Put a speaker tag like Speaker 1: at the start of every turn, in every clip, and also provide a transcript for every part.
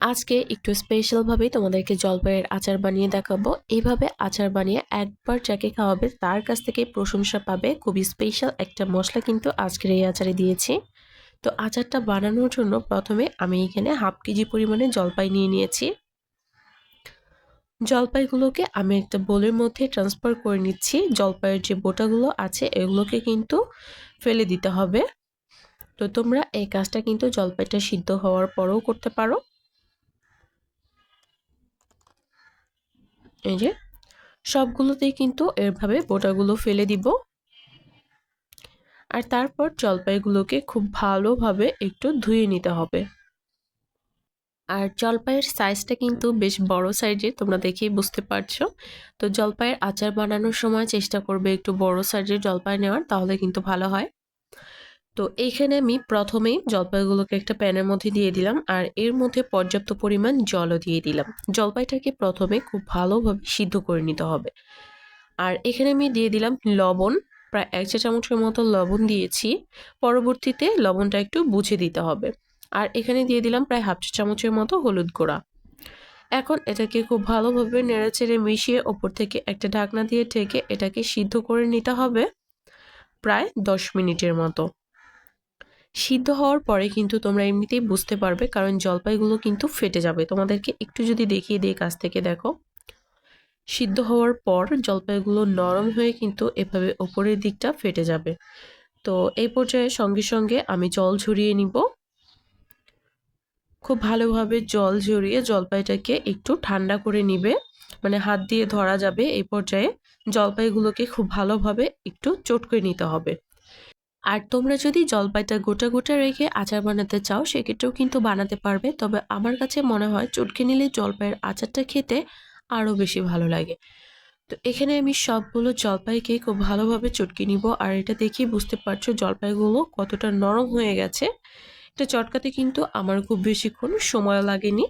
Speaker 1: আজকে একটু স্পেশালভাবেই তোমাদেরকে জলপাইয়ের আচার বানিয়ে দেখাবো। এইভাবে আচার বানিয়ে একবার যাকে খাওয়াবে তার কাছ থেকে প্রশংসা পাবে। খুবই স্পেশাল একটা মশলা কিন্তু আজকের এই আচারে দিয়েছি। তো আচারটা বানানোর জন্য প্রথমে আমি এখানে হাফ কেজি পরিমাণে জলপাই নিয়ে নিয়েছি। জলপাইগুলোকে আমি একটা বোলের মধ্যে ট্রান্সফার করে নিচ্ছি। জলপাইয়ের যে বোটাগুলো আছে এগুলোকে কিন্তু ফেলে দিতে হবে। তো তোমরা এই কাজটা কিন্তু জলপাইটা সিদ্ধ হওয়ার পরেও করতে পারো। এই যে, সবগুলোতেই কিন্তু এভাবে বোটাগুলো ফেলে দিব। আর তারপর জলপাইগুলোকে খুব ভালোভাবে একটু ধুয়ে নিতে হবে। আর জলপাইয়ের সাইজটা কিন্তু বেশ বড় সাইজের তোমরা দেখেই বুঝতে পারছ। তো জলপাইয়ের আচার বানানোর সময় চেষ্টা করবে একটু বড় সাইজের জলপাই নেওয়ার, তাহলে কিন্তু ভালো হয়। তো এইখানে আমি প্রথমেই জলপাইগুলোকে একটা প্যানের মধ্যে দিয়ে দিলাম আর এর মধ্যে পর্যাপ্ত পরিমাণ জলও দিয়ে দিলাম। জলপাইটাকে প্রথমে খুব ভালোভাবে সিদ্ধ করে নিতে হবে। আর এখানে আমি দিয়ে দিলাম লবণ, প্রায় এক চা চামচের মতো লবণ দিয়েছি। পরবর্তীতে লবণটা একটু বুঝে দিতে হবে। আর এখানে দিয়ে দিলাম প্রায় হাফ চা চামচের মতো হলুদ গুঁড়া। এখন এটাকে খুব ভালোভাবে নেড়েচেড়ে মিশিয়ে ওপর থেকে একটা ঢাকনা দিয়ে ঠেকে এটাকে সিদ্ধ করে নিতে হবে প্রায় দশ মিনিটের মতো। সিদ্ধ হওয়ার পরে কিন্তু তোমরা এমনিতেই বুঝতে পারবে, কারণ জলপাইগুলো কিন্তু ফেটে যাবে। তোমাদেরকে একটু যদি দেখিয়ে দিই কাছ থেকে, দেখো। সিদ্ধ হওয়ার পর জলপাইগুলো নরম হয়ে কিন্তু এভাবে ওপরের দিকটা ফেটে যাবে। তো এই পর্যায়ে সঙ্গে সঙ্গে আমি জল ঝরিয়ে নিব। খুব ভালোভাবে জল ঝরিয়ে জলপাইটাকে একটু ঠান্ডা করে নিবে। মানে হাত দিয়ে ধরা যাবে। এই পর্যায়ে জলপাইগুলোকে খুব ভালোভাবে একটু চটকে নিতে হবে। আর তোমরা যদি জলপাইটা গোটা গোটা রেখে আচার বানাতে চাও, সেক্ষেত্রেও কিন্তু বানাতে পারবে। তবে আমার কাছে মনে হয় চটকে নিলে জলপাইয়ের আচারটা খেতে আরও বেশি ভালো লাগে। তো এখানে আমি সবগুলো জলপাইকে খুব ভালোভাবে চটকে নিব। আর এটা দেখেই বুঝতে পারছ জলপাইগুলো কতটা নরম হয়ে গেছে। এটা চটকাতে কিন্তু আমার খুব বেশিক্ষণ সময় লাগেনি।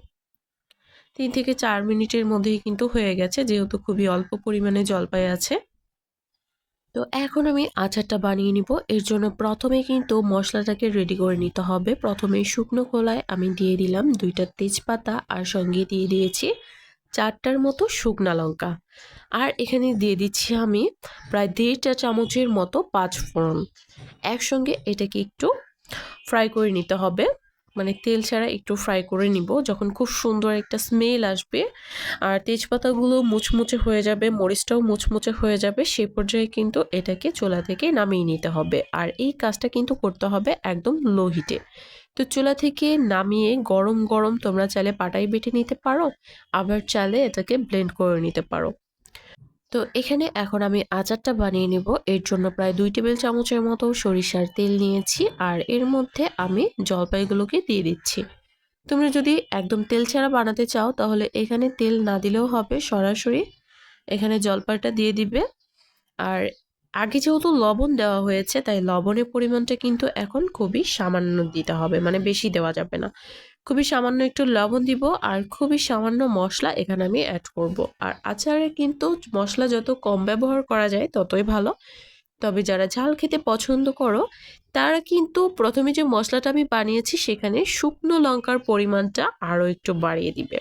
Speaker 1: তিন থেকে চার মিনিটের মধ্যেই কিন্তু হয়ে গেছে, যেহেতু খুবই অল্প পরিমাণে জলপাই আছে। তো এখন আমি আচারটা বানিয়ে নিব। এর জন্য প্রথমে কিন্তু মশলাটাকে রেডি করে নিতে হবে। প্রথমে শুকনো খোলায় আমি দিয়ে দিলাম দুইটা তেজপাতা আর সঙ্গে দিয়ে দিয়েছি চারটার মতো শুকনা লঙ্কা। আর এখানে দিয়ে দিচ্ছি আমি প্রায় দেড়টা চামচের মতো পাঁচ ফোড়ন একসঙ্গে এটাকে একটু ফ্রাই করে নিতে হবে। মানে তেল ছাড়া একটু ফ্রাই করে নিব, যখন খুব সুন্দর একটা স্মেল আসবে। আর তেজপাতাগুলো মুচমুচে হয়ে যাবে, মরিচটাও মুচমুচে হয়ে যাবে, সে পর্যায়ে কিন্তু এটাকে চোলা থেকে নামিয়ে নিতে হবে। আর এই কাজটা কিন্তু করতে হবে একদম লো হিটে তো চুলা থেকে নামিয়ে গরম গরম তোমরা চালে পাটাই বেটে নিতে পারো, আবার চালে এটাকে ব্লেন্ড করে নিতে পারো। তো এখানে এখন আমি আচারটা বানিয়ে নেব। এর জন্য প্রায় দুই টেবিল চামচের মতো সরিষার তেল নিয়েছি আর এর মধ্যে আমি জলপাইগুলোকে দিয়ে দিচ্ছি। তোমরা যদি একদম তেল ছাড়া বানাতে চাও তাহলে এখানে তেল না দিলেও হবে সরাসরি। এখানে জলপাইটা দিয়ে দিবে। আর আগে যেহেতু লবণ দেওয়া হয়েছে তাই লবণের পরিমাণটা কিন্তু এখন খুবই সামান্য দিতে হবে মানে বেশি দেওয়া যাবে না। খুবই সামান্য একটু লবণ দিব আর খুবই সামান্য মশলা এখানে আমি অ্যাড করব। আর আচারে কিন্তু মশলা যত কম ব্যবহার করা যায় ততই ভালো। তবে যারা ঝাল খেতে পছন্দ করো, তারা কিন্তু প্রথমে যে মশলাটা আমি বানিয়েছি সেখানে শুকনো লঙ্কার পরিমাণটা আরও একটু বাড়িয়ে দিবে।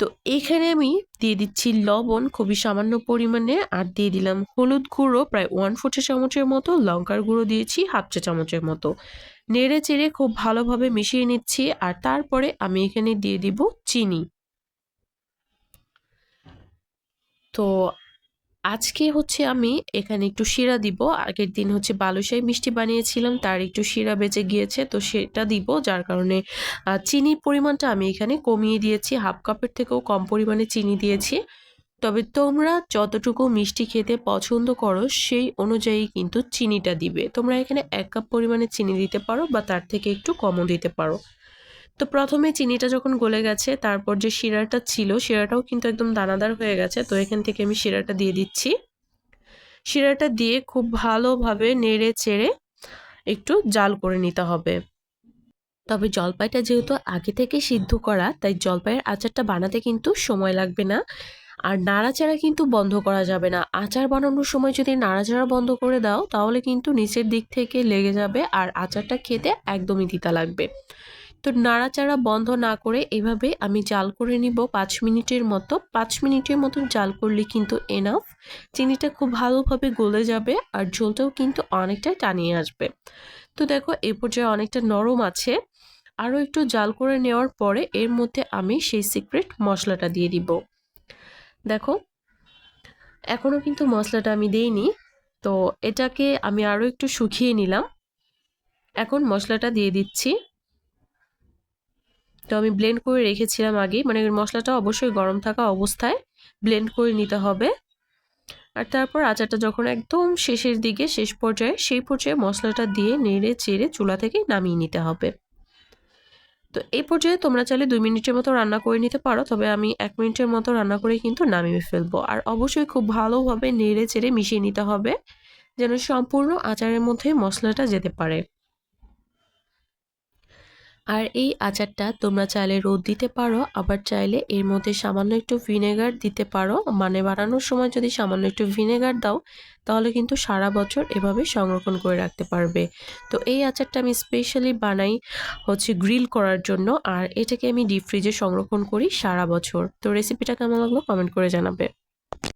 Speaker 1: তো এখানে আমি দিয়ে দিচ্ছি লবণ খুবই সামান্য পরিমাণে আর দিয়ে দিলাম হলুদ গুঁড়ো, প্রায় ওয়ান ফোর্টি চামচের মতো, লঙ্কার গুঁড়ো দিয়েছি হাফ চা চামচের মতো। নেড়ে চেড়ে খুব ভালোভাবে মিশিয়ে নিচ্ছি আর তারপরে আমি এখানে দিয়ে দিব চিনি। তো আজকে হচ্ছে আমি এখানে একটু শিরা দিব। আগের দিন হচ্ছে বালুশাই মিষ্টি বানিয়েছিলাম, তার একটু শিরা বেঁচে গিয়েছে, তো সেটা দিব, যার কারণে চিনির পরিমাণটা আমি এখানে কমিয়ে দিয়েছি। হাফ কাপের থেকেও কম পরিমাণে চিনি দিয়েছি। তবে তোমরা যতটুকু মিষ্টি খেতে পছন্দ করো, সেই অনুযায়ী কিন্তু চিনিটা দিবে। তোমরা এখানে এক কাপ পরিমাণে চিনি দিতে পারো বা তার থেকে একটু কমও দিতে পারো। তো প্রথমে চিনিটা যখন গলে গেছে, তারপর যে শিরাটা ছিল, শিরাটাও কিন্তু একদম দানাদার হয়ে গেছে, তো এখান থেকে আমি শিরাটা দিয়ে দিচ্ছি। শিরাটা দিয়ে খুব ভালোভাবে নেড়ে চেড়ে একটু জাল করে নিতে হবে। তবে জলপাইটা যেহেতু আগে থেকে সিদ্ধ করা, তাই জলপাইয়ের আচারটা বানাতে কিন্তু সময় লাগবে না। আর নাড়াচাড়া কিন্তু বন্ধ করা যাবে না। আচার বানানোর সময় যদি নাড়াচাড়া বন্ধ করে দাও, তাহলে কিন্তু নিচের দিক থেকে লেগে যাবে আর আচারটা খেতে একদমই তিতা লাগবে। তো নাড়াচাড়া বন্ধ না করে এভাবে আমি জাল করে নিব পাঁচ মিনিটের মতো। পাঁচ মিনিটের মতো জাল করলে কিন্তু এনাফ চিনিটা খুব ভালোভাবে গলে যাবে আর ঝোলটাও কিন্তু অনেকটা টানিয়ে আসবে। তো দেখো এই পর্যায়ে অনেকটা নরম আছে। আরও একটু জাল করে নেওয়ার পরে এর মধ্যে আমি সেই সিক্রেট মশলাটা দিয়ে দিব। দেখো এখনও কিন্তু মশলাটা আমি দেইনি, তো এটাকে আমি আরও একটু শুকিয়ে নিলাম। এখন মশলাটা দিয়ে দিচ্ছি। তো আমি ব্লেন্ড করে রেখেছিলাম আগে মানে মশলাটা অবশ্যই গরম থাকা অবস্থায় ব্লেন্ড করে নিতে হবে। আর তারপর আচারটা যখন একদম শেষের দিকে, শেষ পর্যায়ে, সেই পর্যায়ে মশলাটা দিয়ে নেড়ে চেড়ে চুলা থেকে নামিয়ে নিতে হবে। তো এই পর্যায়ে তোমরা চাইলে দুই মিনিটের মতো রান্না করে নিতে পারো, তবে আমি এক মিনিটের মতো রান্না করে কিন্তু নামিয়ে ফেলব। আর অবশ্যই খুব ভালোভাবে নেড়ে চেড়ে মিশিয়ে নিতে হবে, যেন সম্পূর্ণ আচারের মধ্যে মশলাটা যেতে পারে। আর এই আচারটা তোমরা চাইলে রোদ দিতে পারো, আবার চাইলে এর মধ্যে সামান্য একটু ভিনেগার দিতে পারো। মানে বানানোর সময় যদি সামান্য একটু ভিনেগার দাও, তাহলে কিন্তু সারা বছর এভাবে সংরক্ষণ করে রাখতে পারবে। তো এই আচারটা আমি স্পেশালি বানাই হচ্ছে গ্রিল করার জন্য, আর এটাকে আমি ডিপ ফ্রিজে সংরক্ষণ করি সারা বছর। তো রেসিপিটা কেমন লাগল কমেন্ট করে জানাবে।